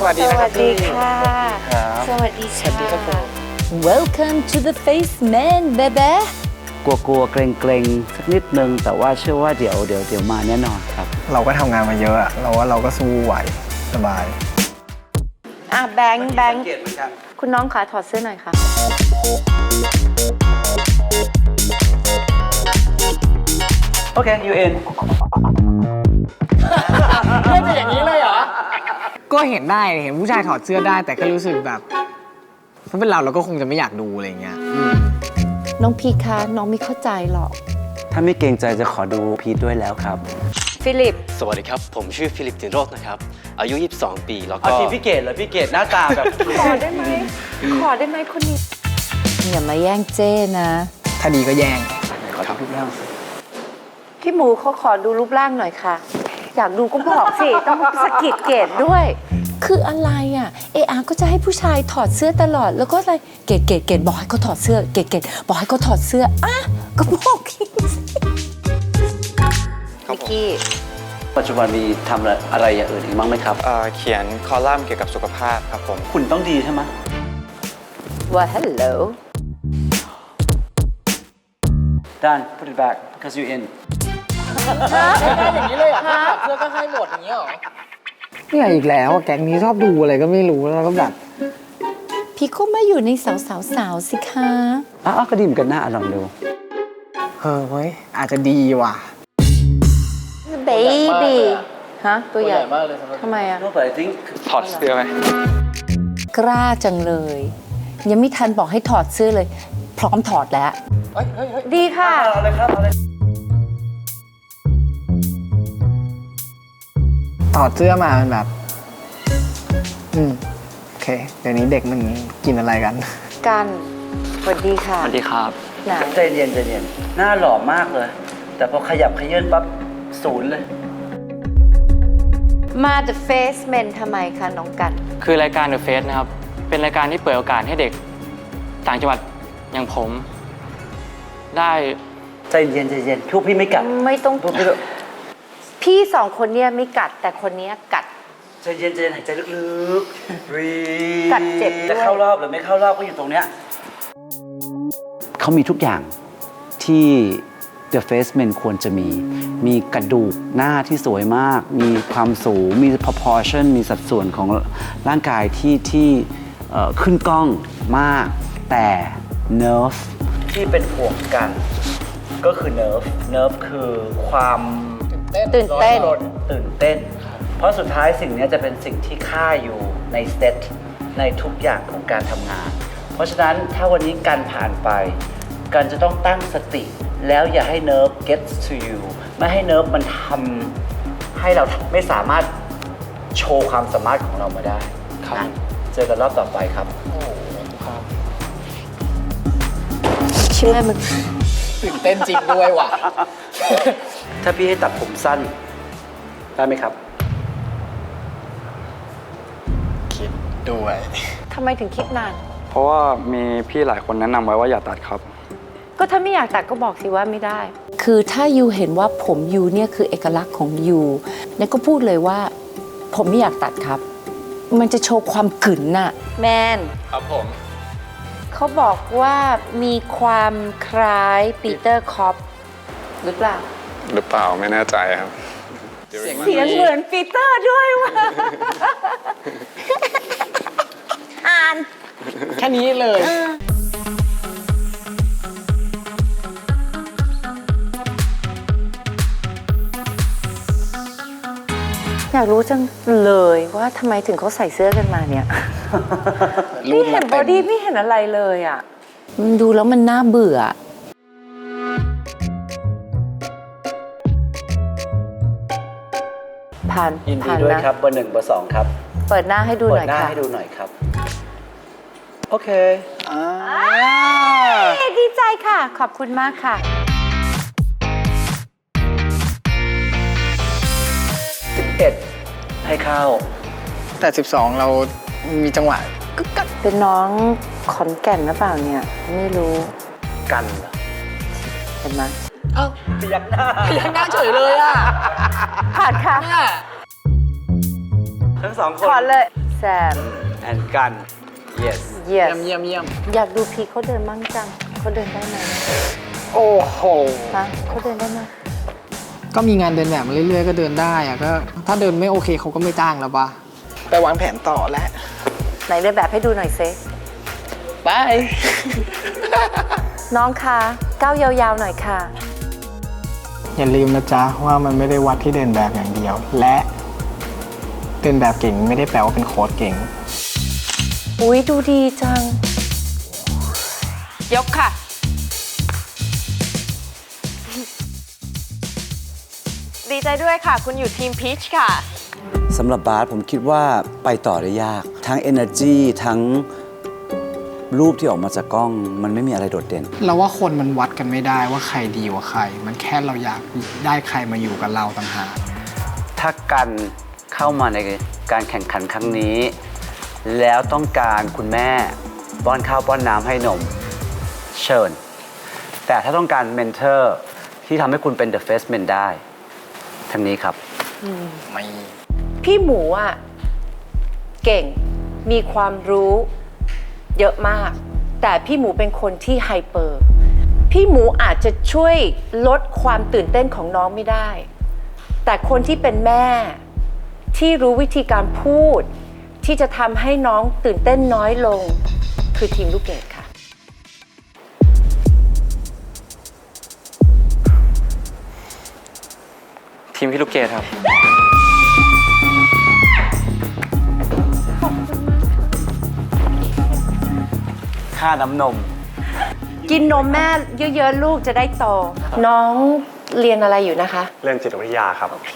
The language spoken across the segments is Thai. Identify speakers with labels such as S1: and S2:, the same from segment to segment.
S1: สวัสดี
S2: ส
S1: นะค
S2: วั
S1: รั
S2: ส
S1: บ
S2: ดี
S1: พี่
S2: ค่ะ
S1: ครับ
S2: สวัสดี
S1: สวัสดีครับผม
S3: Welcome to the Face Man baby
S4: กลัวๆเกรงๆสักนิดนึง แต่ว่าเชื่อว่าเดี๋ยวเดี๋ยวเดี๋ยวมาแน่นอนครับ
S1: เราก็ทำงานมาเยอะอะเราว่าเราก็สู้ไหวสบาย
S2: อะแบงค์แบงค์คุณน้องคะถอดเสื้อหน่อยค่ะ
S4: โอเคยูเอ็น
S1: เก็เห็นได้เห็นผู้ชายถอดเสื้อได้ แต่ก็รู้สึกแบบถ้าเป็นเราเราก็คงจะไม่อยากดูอะไรอย่างเงี้ยอืม
S3: น้องพีคะน้องไม่เข้าใจหรอก
S4: ถ้าไม่เกรงใจจะขอดูพีทด้วยแล้วครับ
S2: ฟิลิป
S5: สวัสดีครับ ผมชื่อฟิลิปตินโรจน์นะครับ อายุ 22 ปี แล้ว
S4: เอา
S5: ก็
S4: ทีพี่เกดเหรอพี่เกดหน้าตาแบบ
S2: ขอได้ไหม ขอได้ไหมคนนี้
S3: อย่ามาแย่งเจ้นะ
S1: ถ้าดีก็แย่ง
S4: ขอดูรูปร่างสิ
S2: พี่หมูเขาขอดูรูปร่างหน่อยค่ะ อยากดูก็บอกสิ ต้องสะกิดเกตด้วย
S3: คืออะไรอะเออาก็จะให้ผู้ชายถอดเสื้อตลอด แล้วก็อะไรเกดเกดเกดบอกให้เขาถอดเสื้อ เกดเกดบอกให้เขาถอดเสื้ออะก็บอกสิ
S2: มิกกี้
S4: ปัจจุบันมีทำอะไรอะไรอย่างอื่นอีกบ้างไหมครับ
S6: เอ่อเขียนคอลัมน์เกี่ยวกับสุขภาพครับผม
S4: คุณต้องดีใช่ไหม
S2: ว่า hello
S4: Dan put it back because you in
S1: อย่างนี้เลยอะเสื้อก็ให้หมดอย่างนี้หรอ เนี่ยอีกแล้วอะแก๊งนี้ชอบดูอะไรก็ไม่รู้แล้วก็แบบ
S3: พี่ก็มาอยู่ในสาวสาวสาวๆสิคะ
S4: อ้าวก็ดีเหมือนกันนะอะลองดู
S1: เออเว้ยอาจจะดีว่ะ
S2: baby ฮะ ตัวใหญ่มากเลยทำไมอะ
S4: No but I think
S6: ถอดเสื้อไหม
S3: กล้าจังเลย ยังไม่ทันบอกให้ถอดเสื้อเลย พร้อมถอดแล้ว
S2: ดีค่ะ
S4: เอาเลยครับเอาเลย
S1: ถอดเสื้อมามันแบบ อืมโอเค เดี๋ยวนี้เด็กมันกินอะไรกัน
S2: กันสวัสดีค่ะ
S5: สวัสดีครับ
S2: ไหน
S4: ใจเย็นใจเย็นหน้าหล่อมากเลย แต่พอขยับขยื่นปั๊บศูนย์เลย
S2: มา The Face Men ทำไมคะน้องกัน
S7: คือรายการ The Face นะครับ เป็นรายการที่เปิดโอกาสให้เด็ก ต่างจังหวัดอย่างผม ได้
S4: ใจเย็นใจเย็นพวกพี่ไม่กัด
S2: ไม่ต้อง
S4: พวก พี่แบบ
S2: พี่สองคนเนี่ยไม่กัดแต่คนเนี้ยกัด
S4: ใจเย็นใจเย็นหายใจลึกๆรี
S2: กัดเจ็บด้วย
S4: จะเข้ารอบหรือไม่เข้ารอบก็อยู่ตรงเนี้ยเขามีทุกอย่างที่ The Face Men ควรจะมี มีกระดูกหน้าที่สวยมาก มีความสูง มี proportion มีสัดส่วนของร่างกายที่ที่เอ่อขึ้นกล้องมาก แต่ nerve ที่เป็นห่วงกัน ก็คือ nerve nerve คือความ
S2: ตื่นเต้น
S4: ตื่นเต้น เพราะสุดท้ายสิ่งนี้จะเป็นสิ่งที่ค่าอยู่ในเซตในทุกอย่างของการทำงาน เพราะฉะนั้นถ้าวันนี้การผ่านไปการจะต้องตั้งสติ แล้วอย่าให้เนิร์ฟ gets to you ไม่ให้เนิร์ฟมันทำให้เราไม่สามารถโชว์ความสามารถของเรามาได้
S7: ครับ
S4: นะเจอกันรอบต่อไปครับ
S2: เชื่อมัน
S1: ตื่นเต้นจริงด้วยว่ะ
S4: ถ้าพี่ให้ตัดผมสั้น ได้ไหมครับ
S1: คิดด้วย
S2: ทำไมถึงคิดนาน
S6: เพราะว่ามีพี่หลายคนแนะนำไว้ว่าอย่าตัดครับ
S2: ก็ถ้าไม่อยากตัดก็บอกสิว่าไม่ได้
S3: คือถ้ายูเห็นว่าผมยูเนี่ยคือเอกลักษณ์ของยูเนี่ยก็พูดเลยว่า ผมไม่อยากตัดครับ มันจะโชว์ความกึ๋นน่ะ
S2: แมน
S6: ครับผม
S2: เขาบอกว่ามีความคล้ายปีเตอร์คอปหรือเปล่า
S6: หรือเปล่าไม่แน่ใจครับ
S2: เสียงเหมือนปีเตอร์ด้วยว่ะอ่าน
S1: แค่นี้เลย
S2: อยากรู้จังเลยว่าทำไมถึงเขาใส่เสื้อกันมาเนี่ย ไม่เห็นบอดี้ไม่เห็นอะไรเลยอะ
S3: มันดูแล้วมันน่าเบื่อ
S2: ผ่าน
S4: ยินดี
S2: ผ่าน
S4: ด้วย
S2: นะครับ
S4: เบอร์หนึ่งเบอร์สองครับ
S2: เปิดหน้าให้ดูห
S4: เปิ
S2: น่
S4: ด
S2: อย
S4: หน้า
S2: ค่ะ
S4: ให้ดูหน่อยครับ โอเค
S2: เอ้ยดีใจค่ะ ขอบคุณมากค่ะ
S4: 11 ให้เข้า
S1: แต่ 12 เรามีจังหวะกึกกัก
S2: เป็นน้องขอนแก่นหรือเปล่าเนี่ย ไม่รู้
S4: กันเหรอ
S2: เห็นไหม
S4: พยักหน้า
S1: ยังน่าเฉยเลยอะ
S2: ผ่านค่ะ
S4: ทั้งสองคน
S2: ขอเลยแซม
S4: and gun yes
S2: yes
S1: เยี่ยมเยี่ยม
S2: อยากดูพีเขาเดินมั่งจังเขาเดินได้ไหม
S1: โอ้โห
S2: ฮะเขาเดินได้ไหม
S1: ก็มีงานเดินแบบมาเรื่อยๆก็เดินได้อะก็ถ้าเดินไม่โอเคเขาก็ไม่จ้างแล้วปะไปวางแผนต่อแล้ว
S2: ไหนเดินแบบให้ดูหน่อยเซ
S1: ไป
S2: น้องคะก้าวยาวๆหน่อยค่ะ
S1: อย่าลืมนะจ๊ะว่ามันไม่ได้วัดที่เดินแบบอย่างเดียว และเดินแบบเก่งไม่ได้แปลว่าเป็นโค้ดเก่ง
S2: อุ้ยดูดีจัง
S3: ยกค่ะ
S8: ดีใจด้วยค่ะ คุณอยู่ทีมพีชค่ะ
S4: สำหรับบาสผมคิดว่าไปต่อได้ยาก ทั้ง energy ทั้งรูปที่ออกมาจากกล้อง มันไม่มีอะไรโดดเด่น
S1: เราว่าคนมันวัดกันไม่ได้ว่าใครดีกว่าใคร มันแค่เราอยากได้ใครมาอยู่กับเราต่างหาก
S4: ถ้ากันเข้ามาในการแข่งขันครั้งนี้ แล้วต้องการคุณแม่ป้อนข้าวป้อนน้ำให้นม เชิญ แต่ถ้าต้องการเมนเทอร์ที่ทำให้คุณเป็น the face man ได้ ท่างนี้ครับ
S1: ไม่
S2: พี่หมูอะเก่งมีความรู้เยอะมาก แต่พี่หมูเป็นคนที่ไฮเปอร์ พี่หมูอาจจะช่วยลดความตื่นเต้นของน้องไม่ได้ แต่คนที่เป็นแม่ที่รู้วิธีการพูด ที่จะทำให้น้องตื่นเต้นน้อยลง คือทีมลูกเกดค่ะ
S7: ทีมพี่ลูกเกดครับ
S4: ค่าน้ำนม
S2: กินนมแม่เยอะๆลูกจะได้โตน้องเรียนอะไรอยู่นะคะ
S6: เรื่องจิตวิทยาครับ
S2: โอเค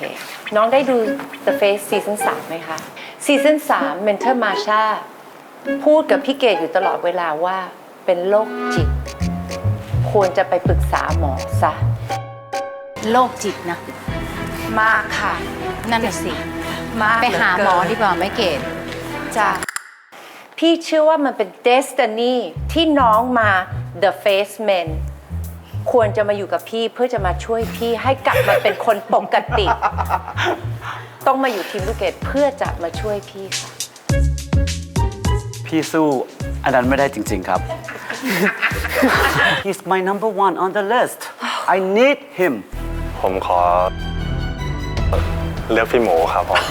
S2: น้องได้ดู The Face ซีซั่น3ไหมคะซีซั่น3 Mentor Marsha พูดกับพี่เกดอยู่ตลอดเวลาว่าเป็นโรคจิต ควรจะไปปรึกษาหมอซะ
S3: โรคจิตนะ
S2: มากค่ะ
S3: นั่นน่ะสิ
S2: มาก
S3: ไปหาหมอดี
S2: เก
S3: ว่าไหม่เกด
S2: จ้ะพี่เชื่อว่ามันเป็น destiny ที่น้องมา The Face Men ควรจะมาอยู่กับพี่เพื่อจะมาช่วยพี่ให้กลับมาเป็นคนปกติ ต้องมาอยู่ทีมลูกเกดเพื่อจะมาช่วยพี่ค่ะ
S4: พี่สู้อันนั้นไม่ได้จริง ๆครับ He's my number one on the list I need him
S6: ผมขอ เลือกพี่หมูครับผม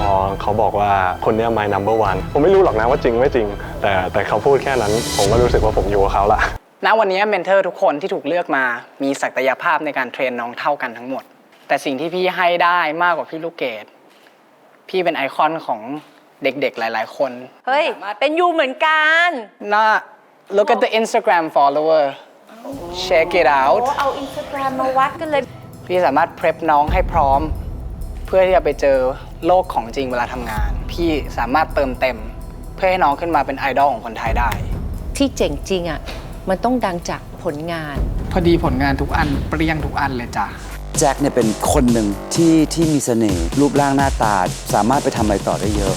S6: พอเขาบอกว่าคนเนี้ย my number one ผมไม่รู้หรอกนะว่าจริงไม่จริง แต่แต่เขาพูดแค่นั้น ผมก็รู้สึกว่าผมอยู่กับเขาละ
S1: ณวันนี้เมนเทอร์ทุกคนที่ถูกเลือกมา มีศักยภาพในการเทรนน้องเท่ากันทั้งหมด แต่สิ่งที่พี่ให้ได้มากกว่าพี่ลูกเกดพี่เป็นไอคอนของเด็กๆหลาย ๆ คน
S2: เฮ้ย เป็นยูเหมือนกัน
S1: น่า look at the Instagram follower check it out
S2: โอ้เอาอินสตาแกรมมาวัดกันเลย
S1: พี่สามารถ prep น้องให้พร้อม เพื่อที่จะไปเจอโลกของจริงเวลาทำงาน พี่สามารถเติมเต็ม เพื่อให้น้องขึ้นมาเป็นไอดอลของคนไทยได้
S3: ที่เจ๋งจริงอะ มันต้องดังจากผลงาน
S1: พอดีผลงานทุกอันเปรี้ยงทุกอันเลยจ้ะ
S4: แจ็คเนี่ยเป็นคนหนึ่งที่ที่มีเสน่ห์รูปร่างหน้าตาสามารถไปทำอะไรต่อได้เยอะ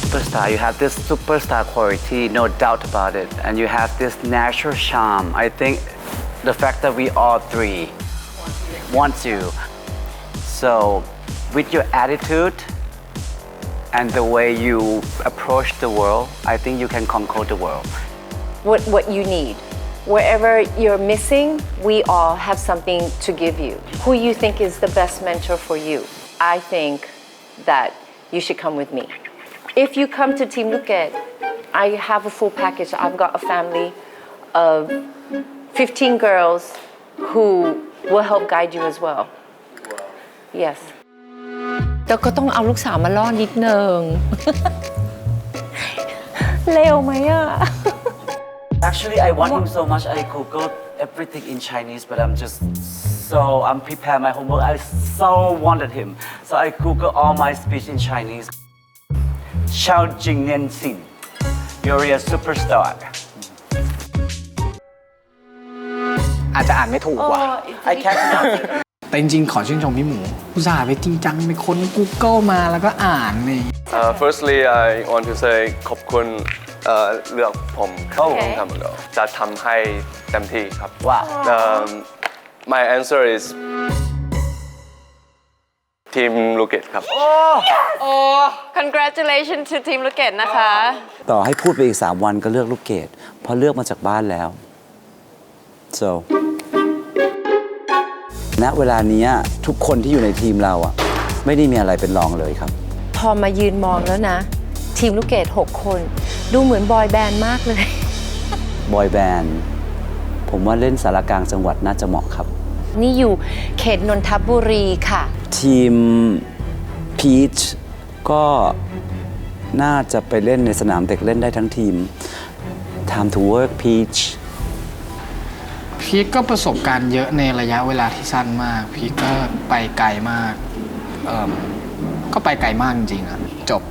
S4: Superstar you have this superstar quality no doubt about it and you have this natural charm I think the fact that we all three want to. so with your attitude and the way you approach the world I think you can conquer the world
S2: what what you need. Wherever you're missing, we all have something to give you. Who you think is the best mentor for you? I think that you should come with me. If you come to Team Luket, I have a full package. I've got a family of 15 girls who will help guide you as well. Yes.
S3: แต่ก็ต้องเอาลูกสาวมาล่อนิดนึง
S2: เร็วไหมอ่ะ
S4: Actually, I want him so much. I googled everything in Chinese, but I'm just so I'm prepared my homework. I so wanted him, so I googled all my speech in Chinese. Xiao Jingnian Xin, you're a superstar.
S1: อาจจะอ่านไม่ถูกว่ะ
S4: I can't pronounce it.
S1: แต่จริงๆ ขอชื่นชมพี่หมูอุตส่าห์ไปจริงจังไปค้น Google มาแล้วก็อ่านนี่
S9: Uh, firstly, I want to say ขอบคุณเอ่อเลือกผมเข้า
S2: Okay.
S9: ทำแล้วจะทำให้เต็มที่ครับ
S4: Wow.
S9: Um, my answer is ทีมลูกเกดครับ
S8: congratulations to ทีมลูกเกดนะคะ
S4: ต่อให้พูดไปอีก 3 วันก็เลือกลูกเกดเพราะเลือกมาจากบ้านแล้ว so ณเวลานี้ทุกคนที่อยู่ในทีมเราอะไม่ได้มีอะไรเป็นรองเลยครับ
S2: พอมายืนมองแล้วนะ ทีมลูกเกด6 คน ดูเหมือนบอยแบนด์มากเลย
S4: บอยแบนด์ผมว่าเล่นสารกลางจังหวัดน่าจะเหมาะครับ
S2: นี่อยู่เขตนนทบุรีค่ะ
S4: ทีมพีชก็น่าจะไปเล่นในสนามเด็กเล่นได้ทั้งทีม Time to work Peach
S1: พีคก็ประสบการณ์เยอะในระยะเวลาที่สั้นมาก พีคก็ไปไกลมากเอ่อก็ไปไกลมากจริงๆอะจบ